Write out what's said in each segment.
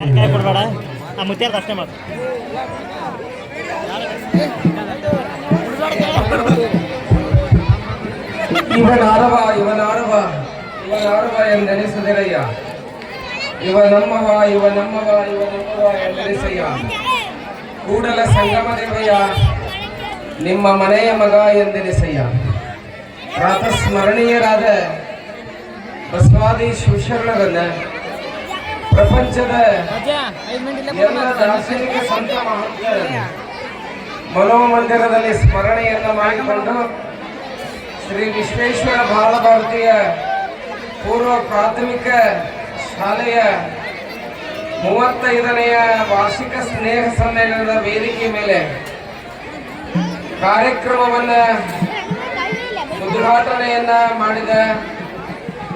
ಕೊಡಬೇಡ ಆ ಮುತ್ಯಾರ್ದು ಅಷ್ಟೇ ಮಾಡು ಇವನಾರವ ಇವನಾರವ ಇವನಾರವ ಎಂದೆನಿಸದಿರಯ್ಯ ಇವ ನಮ್ಮವ ಇವ ನಮ್ಮವ ಇವ ನಮ್ಮವ ಎಂದೆನಿಸಯ್ಯ? ಕೂಡಲ ಸಂಗಮ ದೇವಯ್ಯ ನಿಮ್ಮ ಮನೆಯ ಮಗ ಎಂದೆನಿಸಯ್ಯ? ಪ್ರಾತಸ್ಮರಣೀಯರಾದ ಬಸವಾದಿ ಶಿವಶರಣರನ್ನ ಪ್ರಪಂಚದ ಎಲ್ಲ ದಾರ್ಶನಿಕ ಸಂತ ಮಹಾತ್ಮರನ್ನ ಮನೋಮಂದಿರದಲ್ಲಿ ಸ್ಮರಣೆಯನ್ನ ಮಾಡಿಕೊಂಡು ಶ್ರೀ ವಿಶ್ವೇಶ್ವರ ಬಾಲಭಾರತೀಯ ಪೂರ್ವ ಪ್ರಾಥಮಿಕ ಶಾಲೆಯ ಮೂವತ್ತೈದನೆಯ ವಾರ್ಷಿಕ ಸ್ನೇಹ ಸಮ್ಮೇಳನದ ವೇದಿಕೆ ಮೇಲೆ ಕಾರ್ಯಕ್ರಮವನ್ನ ಉದ್ಘಾಟನೆಯನ್ನ ಮಾಡಿದ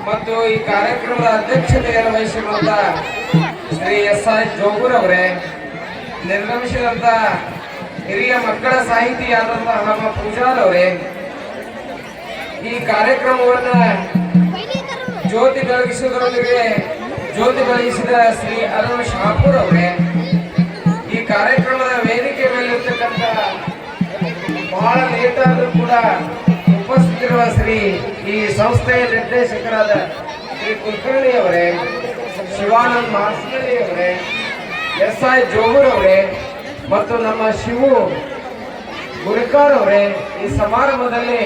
ಮತ್ತು ಈ ಕಾರ್ಯಕ್ರಮದ ಅಧ್ಯಕ್ಷತೆಯನ್ನು ವಹಿಸಿರುವಂತ ಶ್ರೀ ಎಸ್ ಐ ಜೋಗೂರ್ ಅವರೇ. ನಿರ್ಗಮಿಸಿದಂತ ಹಿರಿಯ ಮಕ್ಕಳ ಸಾಹಿತಿಯಾದಂತಹ ನಮ್ಮ ಪೂಜಾರ್ ಅವರೇ. ಈ ಕಾರ್ಯಕ್ರಮವನ್ನ ಜ್ಯೋತಿ ಬೆಳಗಿಸುವುದರೊಂದಿಗೆ ಜ್ಯೋತಿ ಬೆಳಗಿಸಿದ ಶ್ರೀ ಅರುಣ್ ಶಾಪುರ್ ಅವರೇ. ಈ ಕಾರ್ಯಕ್ರಮದ ವೇದಿಕೆ ಮೇಲಿರ್ತಕ್ಕಂಥ ಬಹಳ ಲೇಟ್ ಆದರೂ ಕೂಡ ಉಪಸ್ಥಿತಿರುವ ಶ್ರೀ ಈ ಸಂಸ್ಥೆಯ ನಿರ್ದೇಶಕರಾದ ಶ್ರೀ ಕುಲಕರ್ಣಿ ಅವರೇ, ಶಿವಾನಂದ್ ಮಾಸ್ಕರಿ ಅವರೇ ಎಸ್ ಐ ಜೋಗೂರ್ ಅವರೇ, ಮತ್ತು ನಮ್ಮ ಶಿವು ಗುರಿಕಾರ್ ಅವರೇ, ಈ ಸಮಾರಂಭದಲ್ಲಿ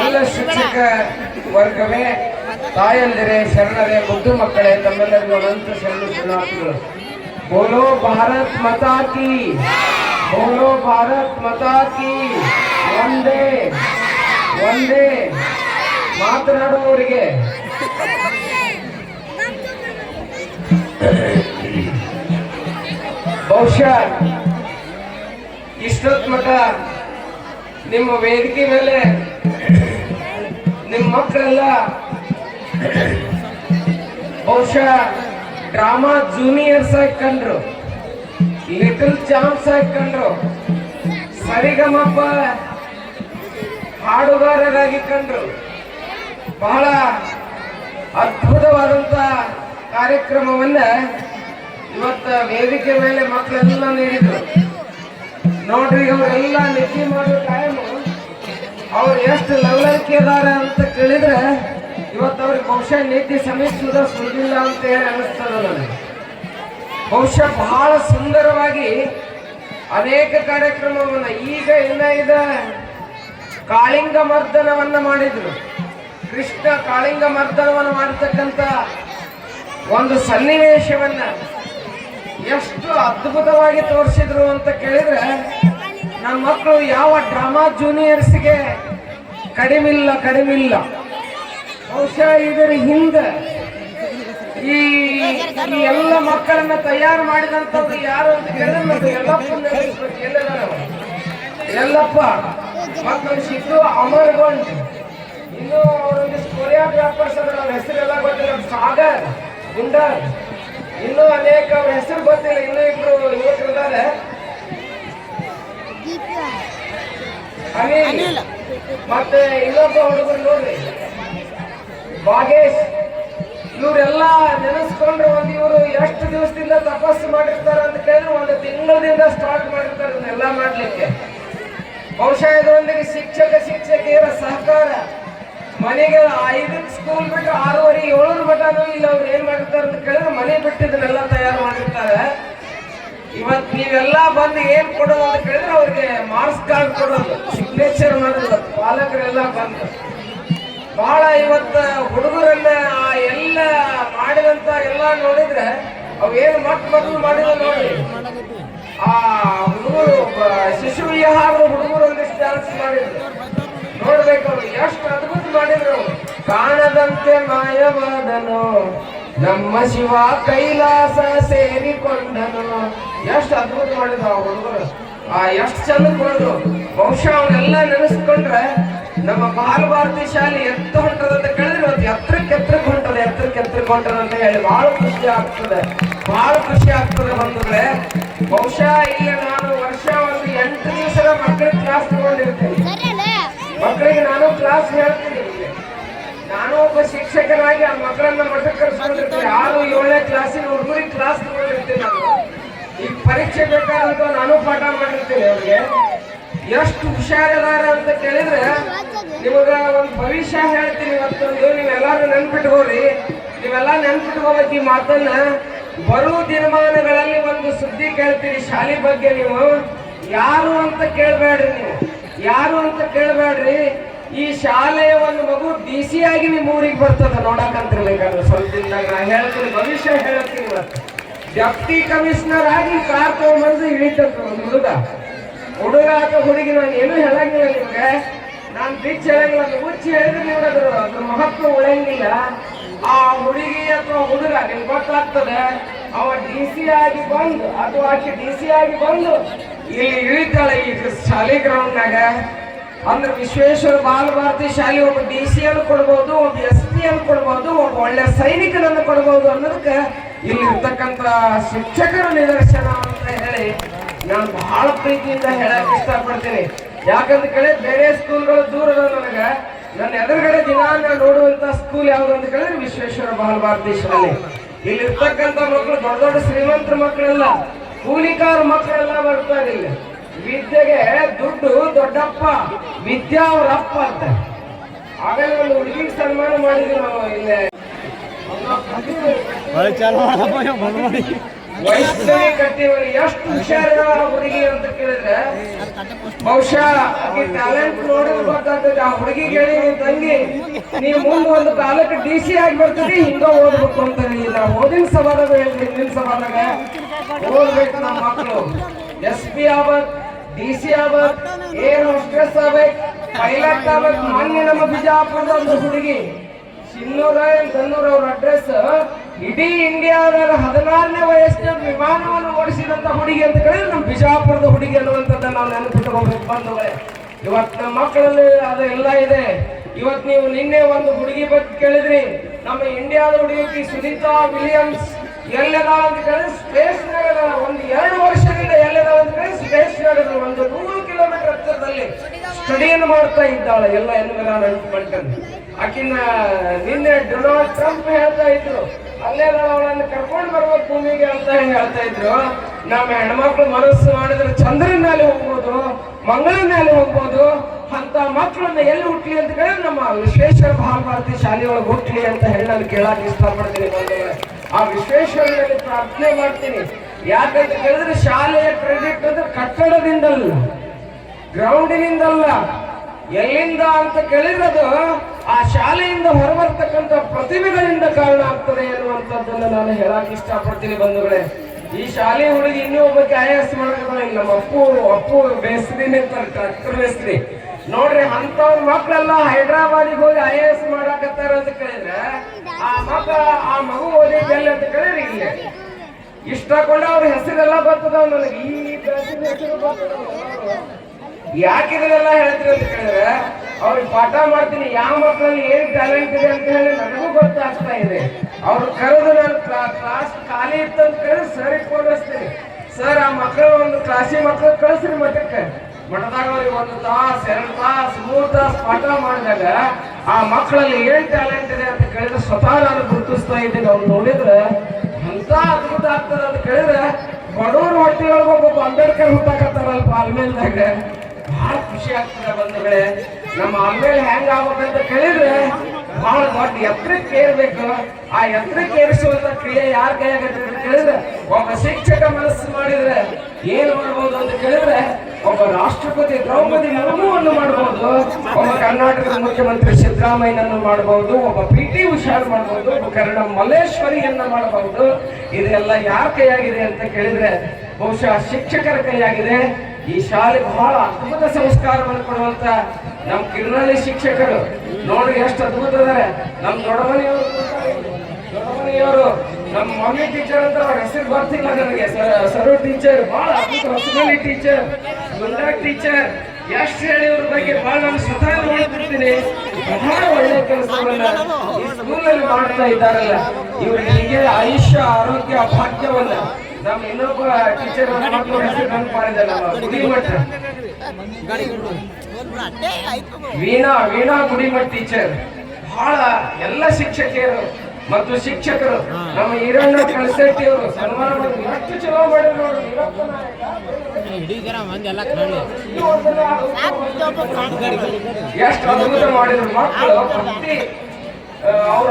ಎಲ್ಲ ಶಿಕ್ಷಕ ವರ್ಗವೇ, ತಾಯಂದಿರೇ, ಶರಣರೇ, ಮುದ್ದು ಮಕ್ಕಳೇ, ತಮ್ಮೆಲ್ಲರಿಗೂ ಅನಂತ ಶರಣ ಶರಣಾರ್ಥಿಗಳು. ಬೋಲೋ ಭಾರತ್ ಮತಾಕಿ ಬೋಲೋ ಭಾರತ್ ಮತಾಕಿ ಒಂದೇ ಒಂದೇ ಮಾತನಾಡುವವರಿಗೆ. ಬಹುಶಃ ಇಷ್ಟೊತ್ ಮಠ ನಿಮ್ಮ ವೇದಿಕೆ ಮೇಲೆ ನಿಮ್ಮ ಮಕ್ಕಳೆಲ್ಲ ಬಹುಶಃ ಡ್ರಾಮಾ ಜೂನಿಯರ್ಸ್ ಆಗಿ ಕಂಡ್ರು, ಲಿಟಲ್ ಚಾಂಪ್ಸ್ ಆಗಿ ಕಂಡ್ರು. ಸರಿಗಮಪ್ಪ ಹಾಡುಗಾರರಾಗಿ ಕಂಡ್ರು. ಬಹಳ ಅದ್ಭುತವಾದಂತ ಕಾರ್ಯಕ್ರಮವನ್ನ ಇವತ್ತ ವೇದಿಕೆ ಮೇಲೆ ಮಕ್ಕಳೆಲ್ಲ ನೀಡಿದ್ರು. ನೋಡ್ರಿ ಅವರೆಲ್ಲ ನಿದ್ದೆ ಮಾಡೋ ಟೈಮ್ ಅವ್ರು ಎಷ್ಟು ಲವಲಿಕೆದಾರ ಅಂತ ಕೇಳಿದ್ರೆ ಇವತ್ತು ಅವ್ರಿಗೆ ಬಹುಶಃ ನಿದ್ದೆ ಸಮೀಕ್ಷದ ಸುಳಿದಿಲ್ಲ ಅಂತ ಹೇಳಿ ಅನಿಸ್ತದ ನನಗೆ. ಬಹುಶಃ ಬಹಳ ಸುಂದರವಾಗಿ ಅನೇಕ ಕಾರ್ಯಕ್ರಮವನ್ನು ಈಗ ಇದ ಕಾಳಿಂಗ ಮರ್ದನವನ್ನ ಮಾಡಿದ್ರು. ಕೃಷ್ಣ ಕಾಳಿಂಗ ಮರ್ದನವನ್ನು ಮಾಡಿರ್ತಕ್ಕಂತ ಒಂದು ಸನ್ನಿವೇಶವನ್ನ ಎಷ್ಟು ಅದ್ಭುತವಾಗಿ ತೋರಿಸಿದ್ರು ಅಂತ ಕೇಳಿದ್ರೆ ನಮ್ಮ ಮಕ್ಕಳು ಯಾವ ಡ್ರಾಮಾ ಜೂನಿಯರ್ಸ್ಗೆ ಕಡಿಮಿಲ್ಲ ಕಡಿಮಿಲ್ಲ. ಬಹುಶಃ ಇದರ ಹಿಂದೆ ಈ ಎಲ್ಲ ಮಕ್ಕಳನ್ನ ತಯಾರು ಮಾಡಿದಂಥವ್ರು ಯಾರು ಅಂತ ಕೇಳಿದ್ರೆ ಮತ್ತೆ ಎಲ್ಲಪ್ಪ ಮತ್ತು ಸಿದ್ದು ಅಮರ್ಗೊಂಡ್. ಇನ್ನು ಅವರೊಂದು ಕೊರಿಯೋಗ್ರಾಫರ್ಸ್ ಅಂದ್ರೆ ಅವ್ರ ಹೆಸರೆಲ್ಲ ಗೊತ್ತಿಲ್ಲ. ಸಾಗರ್ ಗುಂಡರ್. ಇನ್ನೂ ಅನೇಕ ಅವ್ರ ಹೆಸರು ಗೊತ್ತಿಲ್ಲ. ಇನ್ನೂ ಇಬ್ರು ಯುವಕರಿದ್ದಾರೆ ಅನಿಲ್. ಮತ್ತೆ ಇನ್ನೊಬ್ಬ ಹುಡುಗರು ನೋಡ್ರಿ. ಬಾಗೇಶ್. ಇವರೆಲ್ಲ ನೆನೆಸ್ಕೊಂಡ್ರೆ ಒಂದು ಇವರು ಎಷ್ಟು ದಿವಸದಿಂದ ತಪಸ್ಸು ಮಾಡಿರ್ತಾರೆ ಅಂತ ಕೇಳಿದ್ರೆ ಒಂದು ತಿಂಗಳದಿಂದ ಸ್ಟಾರ್ಟ್ ಮಾಡಿರ್ತಾರೆ. ಇದನ್ನೆಲ್ಲ ಮಾಡ್ಲಿಕ್ಕೆ. ಬಹುಶಃ ಇದರೊಂದಿಗೆ ಶಿಕ್ಷಕ ಶಿಕ್ಷಕಿಯರ ಸಹಕಾರ. ಮನೆಗೆ ಐದು ಸ್ಕೂಲ್ ಬಿಟ್ಟು ಆರೂವರೆ ಏಳೂರು ಮಟನೂ ಇಲ್ಲ, ಅವ್ರು ಏನ್ ಮಾಡಿರ್ತಾರೆ ಅಂತ ಕೇಳಿದ್ರೆ ಮನೆ ಬಿಟ್ಟು ಇದನ್ನೆಲ್ಲ ತಯಾರು ಮಾಡಿರ್ತಾರೆ. ಇವತ್ ನೀವೆಲ್ಲ ಬಂದು ಏನ್ ಕೊಡೋದು ಅಂತ ಕೇಳಿದ್ರೆ ಅವ್ರಿಗೆ ಮಾರ್ಕ್ಸ್ ಕಾರ್ಡ್ ಕೊಡೋದು ಸಿಗ್ನೇಚರ್ ಮಾಡೋದು ಪಾಲಕರೆಲ್ಲ ಬಂದು. ಬಹಳ ಇವತ್ತ ಹುಡುಗರನ್ನ ಆ ಎಲ್ಲ ಮಾಡಿದಂತ ಎಲ್ಲ ನೋಡಿದ್ರೆ ಅವ್ ಏನು ಮತ್ ಮೊದಲು ಮಾಡಿದ ನೋಡಿ. ಆ ಹುಡುಗರು ಶಿಶು ವಿಹಾರದ ಹುಡುಗರು ಒಂದಿಷ್ಟು ಡ್ಯಾನ್ಸ್ ಮಾಡಿದ್ರು ನೋಡ್ಬೇಕು ಅವ್ರು ಎಷ್ಟು ಅದ್ಭುತ ಮಾಡಿದ್ರು ಅವ್ರು. ಕಾಣದಂತೆ ಮಾಯವಾದನು. ನಮ್ಮ ಶಿವ ಕೈಲಾಸ ಸೇರಿಕೊಂಡನು. ಎಷ್ಟು ಅದ್ಭುತ ಮಾಡಿದ ಹುಡುಗರು. ಆ ಎಷ್ಟು ಚಂದ ಕೊಡೋದು ಬಹುಶಃ ಅವನ್ನೆಲ್ಲ ನೆನೆಸ್ಕೊಂಡ್ರೆ ನಮ್ಮ ಬಾಲ ಭಾರತಿ ಶಾಲೆ ಎತ್ತ ಹೊಂಟದಂತ ಕೇಳಿದ್ರೆ. ಇವತ್ತು ಎತ್ತರಕ್ಕೆ ಎತ್ತರಕ್ಕೆ ಹೊಂಟದ ಎತ್ತರಕ್ಕೆ ಎತ್ತರಕ್ಕೆ ಹೊಂಟದ ಅಂತ ಹೇಳಿ ಬಹಳ ಖುಷಿ ಆಗ್ತದೆ. ಬಹಳ ಖುಷಿ ಆಗ್ತದೆ ಬಂದ್ರೆ. ಬಹುಶಃ ಇಲ್ಲಿ ನಾನು ವರ್ಷ ಒಂದು ಎಂಟು ದಿವಸದ ಮಕ್ಕಳಿಗೆ ಕ್ಲಾಸ್ ತಗೊಂಡಿರ್ತೇನೆ. ಮಕ್ಕಳಿಗೆ ನಾನು ಕ್ಲಾಸ್ ಹೇಳ್ತೀನಿ. ಒಬ್ಬ ಶಿಕ್ಷಕನಾಗಿ ಆ ಮಕ್ಕಳನ್ನ ಮಠಕ್ಕೆ ಕರ್ಸ್ಕೊಂಡಿರ್ತೀನಿ ಆರು ಏಳನೇ ಕ್ಲಾಸಿನ ಹುಡುಗರಿಗೆ ಕ್ಲಾಸ್ ತಗೊಂಡಿರ್ತೀನಿ ನಾನು ಈ ಪರೀಕ್ಷೆ ಬೇಕಾದಂತ ನಾನು ಪಾಠ ಮಾಡಿರ್ತೀನಿ ಅವ್ರಿಗೆ. ಎಷ್ಟು ಹುಷಾರಿದಾರ ಅಂತ ಕೇಳಿದ್ರೆ ನಿಮಗ ಒಂದು ಭವಿಷ್ಯ ಹೇಳ್ತೀನಿ ಇವತ್ತೊಂದು ನೀವೆಲ್ಲಾರು ನೆನ್ಪಿಟ್ಕೋರಿ ನೀವೆಲ್ಲ ನೆನ್ಪಿಟ್ಕೋಬೇಕು ಈ ಮಾತನ್ನ. ಬರುವ ದಿನಮಾನಗಳಲ್ಲಿ ಒಂದು ಸುದ್ದಿ ಕೇಳ್ತೀರಿ ಶಾಲೆ ಬಗ್ಗೆ ನೀವು. ಯಾರು ಅಂತ ಕೇಳಬೇಡ್ರಿ ನೀವು. ಯಾರು ಅಂತ ಕೇಳಬೇಡ್ರಿ. ಈ ಶಾಲೆಯ ಒಂದು ಮಗು ಡಿ ಸಿ ಆಗಿ ನಿಮ್ಮ ಊರಿಗೆ ಬರ್ತದ ನೋಡಕಂತಿರ್ಬೇಕಾದ್ರೆ ಸ್ವಲ್ಪ ದಿನದಾಗ ನಾ ಹೇಳ್ತೀನಿ, ಭವಿಷ್ಯ ಹೇಳ್ತೀನಿ ಡೆಪ್ಟಿ ಕಮಿಷನರ್ ಆಗಿ ಕಾರ್ ತಗೊಂಡ್ಬಂದು ಇಳಿತಂತ ಒಂದು ಹುಡುಗ. ಹುಡುಗ ಅಥವಾ ಹುಡುಗಿ ನಾನು ಏನು ಹೇಳಂಗಿಲ್ಲ ನಿಮ್ಗೆ. ನಾನು ಬಿಚ್ಚ ಹೇಳಂಗಿಲ್ಲ, ಅದು ಹುಚ್ಚಿ ಹೇಳಿದ್ರೆ ನೀವು ಅದ್ರ ಅದ್ರ ಮಹತ್ವ ಉಳಿಯಂಗಿಲ್ಲ. ಆ ಹುಡುಗಿ ಅಥವಾ ಹುಡುಗ, ನಿಮ್ಗೆ ಗೊತ್ತಾಗ್ತದೆ, ಅವ ಡಿ ಸಿ ಆಗಿ ಬಂದು ಅಥವಾ ಆಕೆ ಡಿ ಸಿ ಆಗಿ ಬಂದು ಇಲ್ಲಿ ಇಳಿತಾಳೆ ಈ ಶಾಲೆ ಗ್ರೌಂಡ್ನಾಗ ಅಂದ್ರೆ ವಿಶ್ವೇಶ್ವರ ಬಾಲಭಾರತಿ ಶಾಲೆ ಒಬ್ಬ ಡಿ ಸಿ ಅನ್ನು ಕೊಡ್ಬೋದು, ಒಬ್ಬ ಎಸ್ ಪಿ ಅನ್ನು ಕೊಡ್ಬೋದು, ಒಬ್ಬ ಒಳ್ಳೆ ಸೈನಿಕರನ್ನು ಕೊಡ್ಬೋದು ಅನ್ನೋದಕ್ಕೆ ಇಲ್ಲಿ ಇರ್ತಕ್ಕಂಥ ಶಿಕ್ಷಕರ ನಿದರ್ಶನ ಅಂತ ಹೇಳಿ ನಾನು ಬಹಳ ಪ್ರೀತಿಯಿಂದ ಹೇಳಕ್ ಇಷ್ಟಪಡ್ತೀನಿ. ಯಾಕಂತ ಕೇಳಿ ಬೇರೆ ಸ್ಕೂಲ್ಗಳು ದೂರ ನನಗೆ. ನನ್ನ ಎದುರುಗಡೆ ದಿನಾಂಕ ನೋಡುವಂತ ಸ್ಕೂಲ್ ಯಾವ್ದು ಅಂತ ಕೇಳಿದ್ರೆ ವಿಶ್ವೇಶ್ವರ ಬಾಲಭಾರತಿ ಶಾಲೆ. ಇಲ್ಲಿ ಇರ್ತಕ್ಕಂಥ ಮಕ್ಕಳು ದೊಡ್ಡ ದೊಡ್ಡ ಶ್ರೀಮಂತರ ಮಕ್ಕಳೆಲ್ಲ, ಕೂಲಿಕಾರ ಮಕ್ಕಳೆಲ್ಲ ಬರ್ತಾರೆ ಇಲ್ಲಿ ವಿದ್ಯೆಗೆ ದುಡ್ಡು ದೊಡ್ಡಪ್ಪ ವಿದ್ಯಾ ಅವರಪ್ಪ ಅಪ್ಪ ಅಂತ. ಆಗಲೇ ಒಂದು ಹುಡುಗಿ ಸನ್ಮಾನ ಮಾಡಿದ್ರು ನಾವು ಇಲ್ಲೇ. ಬಂದ್ ಮಾಡಿ. ಎಷ್ಟು ಹುಷಾರಿದ ಹುಡುಗಿ ಅಂತ ಕೇಳಿದ್ರೆ ಬಹುಶಃ ಆಕೆ ಟ್ಯಾಲೆಂಟ್ ನೋಡಿದ್ರೆ ಗೊತ್ತಾಗ್ತದೆ ಆ ಹುಡುಗಿ ಕೇಳಿ ತಂಗಿ ನೀವು ಮುಂದೆ ಒಂದು ಕಾಲಕ್ಕೆ ಡಿ ಸಿ ಆಗಿ ಬರ್ತದೆ ಹಿಂಗ ಓದ್ಬೇಕು ಅಂತ ಇಲ್ಲ ಓದಿನ ಸಭಾದಾಗ ಹೇಳ್ರಿ ಹಿಂದಿನ ಸಭಾದಾಗ ಓದ್ಬೇಕು ನಮ್ಮ ಮಕ್ಕಳು ಎಸ್ ಪಿ ಆಗ್ಬೇಕು ಡಿ ಸಿ ಆಗ್ಬೇಕು ಏನು ಸ್ಟ್ರೆಸ್ ಆಗ್ಬೇಕು ಪೈಲಟ್ ಆಗ್ಬೇಕು ಮಾನ್ಯ ನಮ್ಮ ಬಿಜಾಪುರದ ಒಂದು ಹುಡುಗಿ. ಸಿನ್ನೂರ ಸನ್ನೂರ ಅವ್ರ ಅಡ್ರೆಸ್ ಇಡೀ ಇಂಡಿಯಾದಾಗ ಹದಿನಾರನೇ ವಯಸ್ಸಿನ ವಿಮಾನವನ್ನು ಓಡಿಸಿದಂತ ಹುಡುಗಿ ಅಂತ ಕೇಳಿದ್ರೆ ನಮ್ಮ ಬಿಜಾಪುರದ ಹುಡುಗಿ ಅನ್ನುವಂಥದ್ದು ನಾವು ನೆನಪಿಟ್ಕೋಬೇಕು. ಬಂಧುಗಳೇ, ಇವತ್ತು ನಮ್ಮ ಮಕ್ಕಳಲ್ಲಿ ಅದು ಎಲ್ಲ ಇದೆ. ಇವತ್ತು ನೀವು ನಿನ್ನೆ ಒಂದು ಹುಡುಗಿ ಬಗ್ಗೆ ಕೇಳಿದ್ರಿ. ನಮ್ಮ ಇಂಡಿಯಾದ ಹುಡುಗಿ ಸುನೀತಾ ವಿಲಿಯಮ್ಸ್. ಎಲ್ಲದಾಳ ಅಂತ ಕೇಳಿ ಸ್ಪೇಸ್ ಒಂದು ಎರಡು ವರ್ಷದಿಂದ ಎಲ್ಲದಾಳ ಅಂತ ಕೇಳಿ ಸ್ಪೇಸ್ ಒಂದು ನೂರು ಕಿಲೋಮೀಟರ್ ಹತ್ತಿರದಲ್ಲಿ ಸ್ಟಡಿಯನ್ನು ಮಾಡ್ತಾ ಇದ್ದಾಳೆ ಎಲ್ಲ ಎನ್ವಿರಾನ್ ಮಾಡ್ಕೊಂಡು ಆಕಿನ ನಿನ್ನೆ ಡೊನಾಲ್ಡ್ ಟ್ರಂಪ್ ಹೇಳ್ತಾ ಇದ್ರು, ಅಲ್ಲೇ ಅವಳನ್ನು ಕರ್ಕೊಂಡು ಬರ್ಬೇಕು ಭೂಮಿಗೆ ಅಂತ ಹೇಳ್ತಾ ಇದ್ರು. ನಮ್ಮ ಹೆಣ್ಮಕ್ಳು ಮನಸ್ಸು ಮಾಡಿದ್ರೆ ಚಂದ್ರನ ಮೇಲೆ ಹೋಗ್ಬೋದು ಮಂಗಳನ ಮೇಲೆ ಹೋಗ್ಬೋದು, ಅಂತ ಮಕ್ಕಳನ್ನ ಎಲ್ಲಿ ಹುಟ್ಲಿ ಅಂತ ಕೇಳಿದ್ರೆ ನಮ್ಮ ವಿಶ್ವೇಶ್ವರ ಭಾರತಿ ಶಾಲೆಯೊಳಗೆ ಹುಟ್ಲಿ ಅಂತ ಹೇಳಿ ನಾನು ಕೇಳಕ್ಕೆ ಇಷ್ಟಪಡ್ತೀನಿ ಬಂಧುಗಳೇ. ಆ ವಿಶ್ವೇಶ್ವರನಲ್ಲಿ ಪ್ರಾರ್ಥನೆ ಮಾಡ್ತೀನಿ. ಯಾಕಂತ ಕೇಳಿದ್ರೆ ಶಾಲೆಯ ಕ್ರೆಡಿಟ್ ಅಂದ್ರೆ ಕಟ್ಟಡದಿಂದಲ್ಲ ಗ್ರೌಂಡಿನಿಂದಲ್ಲ ಎಲ್ಲಿಂದ ಅಂತ ಕೇಳಿರೋದು ಆ ಶಾಲೆಯಿಂದ ಹೊರಬರ್ತಕ್ಕಂಥ ಪ್ರತಿಭೆಗಳಿಂದ ಕಾರಣ ಆಗ್ತದೆ ಎನ್ನುವಂಥದ್ದನ್ನು ನಾನು ಹೇಳಕ್ ಇಷ್ಟಪಡ್ತೀನಿ ಬಂಧುಗಳೇ. ಈ ಶಾಲೆ ಹುಡುಗಿ ಇನ್ನೂ ಒಬ್ಬಕ್ಕೆ ಆಯಾಸ ಮಾಡ್ತಾರೆ ನಮ್ಮ ಅಪ್ಪು ಅಪ್ಪು ಬೇಸ್ರಿನೇ ಟ್ರಾಕ್ಟರ್ ಬೇಸ್ರಿ ನೋಡ್ರಿ ಅಂತವ್ರ ಮಕ್ಕಳೆಲ್ಲ ಹೈದ್ರಾಬಾದಿಗೆ ಹೋಗಿ ಐ ಎ ಎಸ್ ಮಾಡಾಕತ್ತಾರ ಅಂತ ಕೇಳಿದ್ರೆ ಆ ಮಗ, ಆ ಮಗು ಓದಿದ್ದೆಲ್ಲ ಅಂತ ಕೇಳಿದ್ರೆ ಇಲ್ಲ. ಇಷ್ಟ ಕೊಂಡ ಅವ್ರ ಹೆಸರೆಲ್ಲ ಬರ್ತದ ನನಗೆ. ಈ ಗೊತ್ತದ ಯಾಕೆ ಇದನ್ನೆಲ್ಲ ಹೇಳ್ತೀರಿ ಅಂತ ಕೇಳಿದ್ರೆ, ಅವ್ರಿಗೆ ಪಾಠ ಮಾಡ್ತೀನಿ, ಯಾವ ಮಕ್ಕಳಲ್ಲಿ ಏನ್ ಟ್ಯಾಲೆಂಟ್ ಇದೆ ಅಂತ ಹೇಳಿ ನನಗೂ ಗೊತ್ತಾಗ್ತಾ ಇದೆ. ಅವ್ರು ಕರೆದು ನಾನು ಕ್ಲಾಸ್ ಖಾಲಿ ಇತ್ತಂತ ಕೇಳಿ ಸರ್ ಇಟ್ಕೊಂಡಿಸ್ತೀನಿ ಸರ್ ಆ ಮಕ್ಕಳು ಒಂದು ಕ್ಲಾಸಿ ಮಕ್ಕಳು ಕಳಿಸ್ರಿ ಮಠಕ್ಕೆ. ಮಠದಾಗ ಅವ್ರಿಗೆ ಒಂದು ತಾಸು, ಎರಡು ತಾಸು, ಮೂರು ತಾಸು ಪಾಠ ಮಾಡಿದಾಗ ಆ ಮಕ್ಕಳಲ್ಲಿ ಏನ್ ಟ್ಯಾಲೆಂಟ್ ಇದೆ ಅಂತ ಸ್ವತಃ ನಾನು ಗುರುತಿಸ್ತಾ ಇದ್ದೀನಿ ಅವ್ರು ನೋಡಿದ್ರೆ ಅಂತ ಅದ್ಭುತ ಆಗ್ತದೆ ಅಂತ ಕೇಳಿದ್ರೆ ಬಡವರು ಹೊಟ್ಟೆಯೊಳಗೆ ಒಬ್ಬ ಅಂಬೇಡ್ಕರ್ ಹುಟ್ಟಾಕತ್ತಾರಲ್ಪ ಆಲ್ಮೇಲ್ದಾಗ ಬಹಳ ಖುಷಿ ಆಗ್ತದೆ ಬಂಧುಗಳೇ. ನಮ್ಮ ಆಲ್ಮೇಲ್ ಹೆಂಗ್ ಆಗ್ಬೇಕಂತ ಕೇಳಿದ್ರೆ ಬಹಳ ದೊಡ್ಡ ಎತ್ತರಕ್ಕೆ ಏರ್ಬೇಕು ಆ ಎತ್ತರಕ್ಕೆ ಏರಿಸುವಂತ ಕ್ರಿಯೆ ಯಾರ ಕೈಯಾಗತ್ತೆ ಅಂತ ಕೇಳಿದ್ರೆ ಒಬ್ಬ ಶಿಕ್ಷಕ ಮನಸ್ಸು ಮಾಡಿದ್ರೆ ಏನ್ ಮಾಡ್ಬೋದು ಅಂತ ಕೇಳಿದ್ರೆ ರಾಷ್ಟ್ರಪತಿ ದ್ರೌಪದಿ ಮುರ್ಮುವನ್ನು ಮಾಡಬಹುದು ಒಬ್ಬ ಕರ್ನಾಟಕದ ಮುಖ್ಯಮಂತ್ರಿ ಸಿದ್ದರಾಮಯ್ಯನನ್ನು ಮಾಡಬಹುದು ಒಬ್ಬ ಪಿ ಟಿ ಉಷಾರ್ ಮಾಡಬಹುದು ಒಬ್ಬ ಕನ್ನಡ ಮಲ್ಲೇಶ್ವರಿಯನ್ನ ಮಾಡಬಹುದು ಇದೆಲ್ಲ ಯಾರ ಕೈಯಾಗಿದೆ ಅಂತ ಕೇಳಿದ್ರೆ ಬಹುಶಃ ಶಿಕ್ಷಕರ ಕೈಯಾಗಿದೆ. ಈ ಶಾಲೆ ಬಹಳ ಅದ್ಭುತ ಸಂಸ್ಕಾರವನ್ನು ಕೊಡುವಂತ ನಮ್ಮ ಕಿರಣಿ ಶಿಕ್ಷಕರು. ನೋಡ್ರಿ ಎಷ್ಟು ಅದ್ಭುತ ಇದಾರೆ. ನಮ್ಮ ದೊಡ್ಡಮನೆಯವರು ದೊಡ್ಡಮನೆಯವರು ನಮ್ಮ ಮಮ್ಮಿ ಟೀಚರ್ ಅಂತ ಅವ್ರ ಹೆಸರು ಬರ್ತಿಲ್ಲ ನನಗೆ. ಸರ್ ಟೀಚರ್ ಬಹಳ ಅದ್ಭುತ ಟೀಚರ್ ಗುಂಡಾ ಟೀಚರ್ ಎಷ್ಟು ಹೇಳಿ ಅವ್ರ ಬಗ್ಗೆ ಬಹಳ ನಾನು ಸ್ವತಃ ನೋಡ್ತಿರ್ತೀನಿ. ಬಹಳ ಒಳ್ಳೆ ಕೆಲಸವನ್ನ ಈ ಸ್ಕೂಲಲ್ಲಿ ಮಾಡ್ತಾ ಇದ್ದಾರಲ್ಲ. ಇವ್ರಿಗೆ ಆಯುಷ್ಯ, ಆರೋಗ್ಯ, ಭಾಗ್ಯವನ್ನ ನಮ್ಮ ಇನ್ನೊಬ್ಬ ಟೀಚರ್ ಹೆಸರು ನೆನಪು ಮಾಡಿದೆ ನಮ್ಮ ಗುಡಿಮಠ ವೀಣಾ ವೀಣಾ ಗುಡಿಮಠ ಟೀಚರ್ ಬಹಳ ಎಲ್ಲ ಶಿಕ್ಷಕಿಯರು ಮತ್ತು ಶಿಕ್ಷಕರು ನಮ್ಮ ಈರಣ್ಣ ಕಳಸಟ್ಟಿ ಅವರು ಸನ್ಮಾನ ಮಾಡಿದ್ರು. ಎಷ್ಟು ಚಲೋ ಮಾಡಿದ್ರು ನೋಡಿ. ಇಡೀ ಜನ ಮಂದಿ ಎಲ್ಲ ಎಷ್ಟು ಅದ್ಭುತ ಮಾಡಿದ್ರು ಮಕ್ಕಳು ಪ್ರತಿ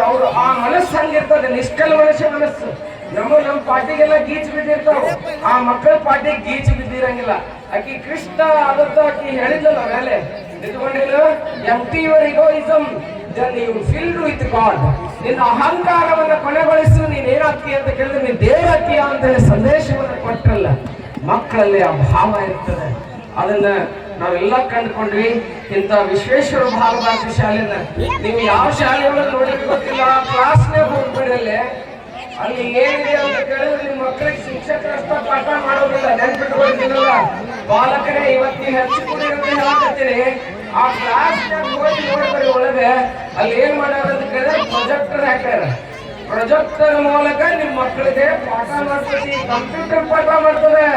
ಅವ್ರ ಆ ಮನಸ್ಸು ಹಂಗಿರ್ತದೆ ನಿಷ್ಕಲ್ಮನಶ ಮನಸ್ಸು ನಮ್ಮ ನಮ್ಮ ಪಾರ್ಟಿಗೆಲ್ಲ ಗೀಚ್ ಬಿದ್ದಿರ್ತಾವ ಆ ಮಕ್ಕಳ ಪಾರ್ಟಿ ಗೀಚ್ ಬಿದ್ದಿರಂಗಿಲ್ಲ ಆಕಿ ಕೃಷ್ಣ ಅದತ್ತ ಆಕಿ ಹೇಳಿದ್ಲಲ್ಲ ಮೇಲೆ ನಿಂತ್ಕೊಂಡಿಲ್ಲ empty your egoism then you filled with God ನಿನ್ನ ಅಹಂಕಾರವನ್ನ ಕೊನೆಗೊಳಿಸು ನೀನ್ ಏನಾಗ್ತೀಯ ಅಂತ ಕೇಳಿದ್ರೆ ನೀನ್ ದೇವಕ್ಕಿಯ ಅಂತ ಹೇಳಿ ಸಂದೇಶವನ್ನು ಕೊಟ್ಟರಲ್ಲ ಮಕ್ಕಳಲ್ಲಿ ಆ ಭಾವ ಇರ್ತದೆ. ಅದನ್ನ ನಾವೆಲ್ಲ ಕಂಡುಕೊಂಡ್ವಿ. ಇಂಥ ವಿಶ್ವೇಶ್ವರ ಭಾರತ ಶಾಲೆನ ನೀವು ಯಾವ ಶಾಲೆಯನ್ನು ನೋಡಿ ಗೊತ್ತಿಲ್ಲ. ಕ್ಲಾಸ್ನೇ ಹೋಗ್ಬೇಡಿ ಅಲ್ಲಿ ಏನಿದೆ ಅಂತ ಕೇಳಿದ್ರೆ ನಿಮ್ಮ ಮಕ್ಕಳಿಗೆ ಶಿಕ್ಷಕರ ಅಷ್ಟ ಪಾಠ ಮಾಡೋದಿಲ್ಲ ನೆನ್ಪಿಟ್ಕೊಳ್ತೀನಲ್ಲ ಬಾಲಕರೇ ಇವತ್ತಿ ಹೆಚ್ಚು ಅಂತ ಆ ಕ್ಲಾಸ್ ಹೋಗಿ ಒಳಗೆ. ಅಲ್ಲಿ ಏನ್ ಮಾಡ್ಯಾರ ಅಂತ ಕೇಳಿದ್ರೆ ಪ್ರೊಜೆಕ್ಟರ್ ಹಾಕ್ಯಾರ. ಪ್ರೊಜೆಕ್ಟರ್ ಮೂಲಕ ನಿಮ್ಮ ಮಕ್ಕಳಿಗೆ ಪಾಠ ಮಾಡ್ತದೆ ಕಂಪ್ಯೂಟರ್ ಪಾಠ ಮಾಡ್ತದೆ.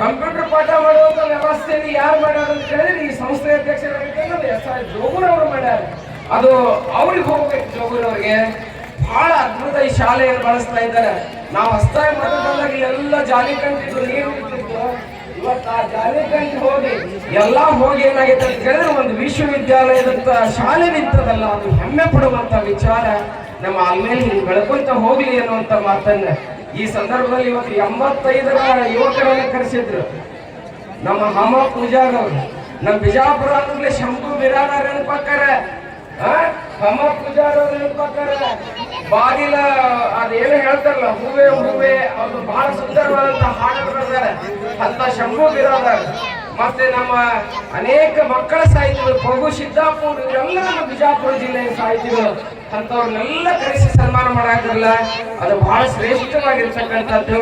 ಕಂಪ್ಯೂಟರ್ ಪಾಠ ಮಾಡುವಂತ ವ್ಯವಸ್ಥೆಯನ್ನು ಯಾರು ಮಾಡ್ಯಾರ ಅಂತ ಹೇಳಿದ್ರೆ ಈ ಸಂಸ್ಥೆ ಅಧ್ಯಕ್ಷರಾಗಿರ್ತಕ್ಕಂಥ ಎಸ್ ಆರ್ ಜೋಗುರವರು ಮಾಡ್ಯಾರ. ಅದು ಅವ್ರಿಗೆ ಹೋಗ್ಬೇಕು ಜೋಗುರವ್ರಿಗೆ ಬಹಳ ಅದ್ಭುತ ಈ ಶಾಲೆಯನ್ನು ಬಳಸ್ತಾ ಇದ್ದಾರೆ. ನಾವು ಹಸ್ತಾಯ ಮಾಡಿದಾಗ ಎಲ್ಲ ಜಾಲಿ ಕಂಟಿದ್ದು ನೀರು ಇವತ್ತು ಆ ಜಾಲಿ ಕಂಟಿ ಹೋಗಿ ಎಲ್ಲಾ ಹೋಗಿ ಏನಾಗೈತೆ ಅಂತ ಕೇಳಿದ್ರೆ ಒಂದು ವಿಶ್ವವಿದ್ಯಾಲಯದಂತ ಶಾಲೆ ನಿಂತದಲ್ಲ, ಅದು ಹೆಮ್ಮೆ ಪಡುವಂತ ವಿಚಾರ. ನಮ್ಮ ಆಲ್ಮೇಲೆ ಹಿಂಗ್ ಬೆಳ್ಕೊಂತ ಹೋಗ್ಲಿ ಅನ್ನುವಂತ ಮಾತನ್ನ ಈ ಸಂದರ್ಭದಲ್ಲಿ ಇವತ್ತು ಎಂಬತ್ತೈದರ ಯುವಕರನ್ನ ಕರೆಸಿದ್ರು. ನಮ್ಮ ಹಮ ಪೂಜಾರ್ ಅವರು ನಮ್ಮ ಬಿಜಾಪುರ ಅಂದ್ರೆ ಶಂಭು ಬಿರಾದಾರ ನೆನಪಾಕಾರ ಹಮ ಪೂಜಾರ್ ಅವ್ರು ನೆನಪಾಕಾರ ಬಾಗಿಲ, ಅದೇನು ಹೇಳ್ತಾರಲ್ಲ, ಹೂವೆ ಹೂವೆ, ಅದು ಬಹಳ ಸುಂದರವಾದಂತ ಹಾಡು ಬರ್ತಾರೆ ಅಂತ ಶಂಭು ಬಿರಾದಾರ. ಮತ್ತೆ ನಮ್ಮ ಅನೇಕ ಮಕ್ಕಳ ಸಾಹಿತಿಗಳು, ಪ್ರಭು ಸಿದ್ದಾಪುರ ಇವರೆಲ್ಲ ನಮ್ಮ ಬಿಜಾಪುರ ಜಿಲ್ಲೆಯ ಸಾಹಿತಿಗಳು. ಅಂತವ್ರನ್ನೆಲ್ಲ ಕರೆಸಿ ಸನ್ಮಾನ ಮಾಡಾಕಿರಲ್ಲ ಅದು ಬಹಳ ಶ್ರೇಷ್ಠವಾಗಿರ್ತಕ್ಕಂಥದ್ದು.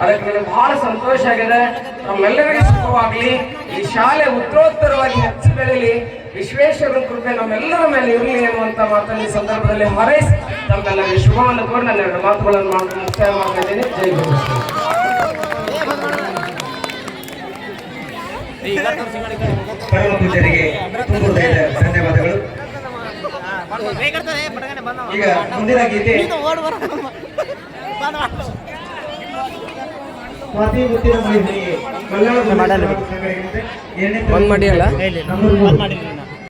ಅದಕ್ಕೆ ನನಗೆ ಬಹಳ ಸಂತೋಷ ಆಗಿದೆ. ನಮ್ಮೆಲ್ಲರಿಗೂ ಸುಖವಾಗ್ಲಿ. ಈ ಶಾಲೆ ಉತ್ತರೋತ್ತರವಾಗಿ ಹೆಚ್ಚು ಬೆಳೀಲಿ ವಿಶ್ವೇಶ್ವರನ ಕೃಪೆ ನಮ್ಮೆಲ್ಲರ ಮೇಲೆ ಇರಲಿ ಅನ್ನುವಂತ ಮಾತನ್ನು ಈ ಸಂದರ್ಭದಲ್ಲಿ ಹಾರೈಸಿ ತಮ್ಮೆಲ್ಲರಿಗೆ ಶುಭವನ್ನು ಕೋರಿ ನಾನು ಎರಡು ಮಾತುಗಳನ್ನು ಮುಕ್ತಾಯ ಮಾಡ್ತಾ ಇದ್ದೀನಿ. ಜೈ ಗುರು ಧನ್ಯವಾದಗಳು. ಈಗ ಮುಂದಿನ ಗೀತೆ. ಸ್ವಾತಿ ಮಲ್ಲಾಳ ಮಾಡಲ್ಲ. ಎರಡನೇ ಒಂದ್ ಮಾಡಿ ಅಲ್ಲ?